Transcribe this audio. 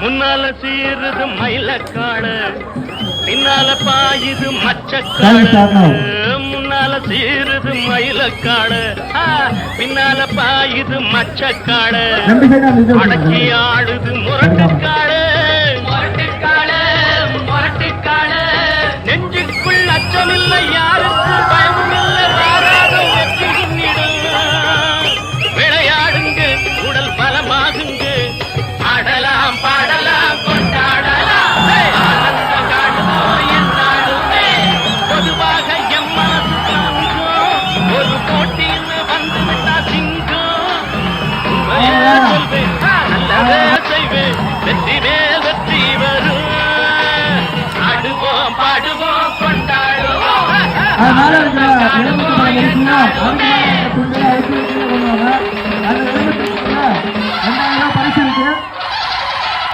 முன்னால சீருது மயிலக்காடு பின்னால பாயுது மச்சக்காடு. முன்னால சீருது மயிலக்காடு பின்னால பாயுது மச்சக்காடு அடக்கி ஆடுது முரட்டு కొంటాడు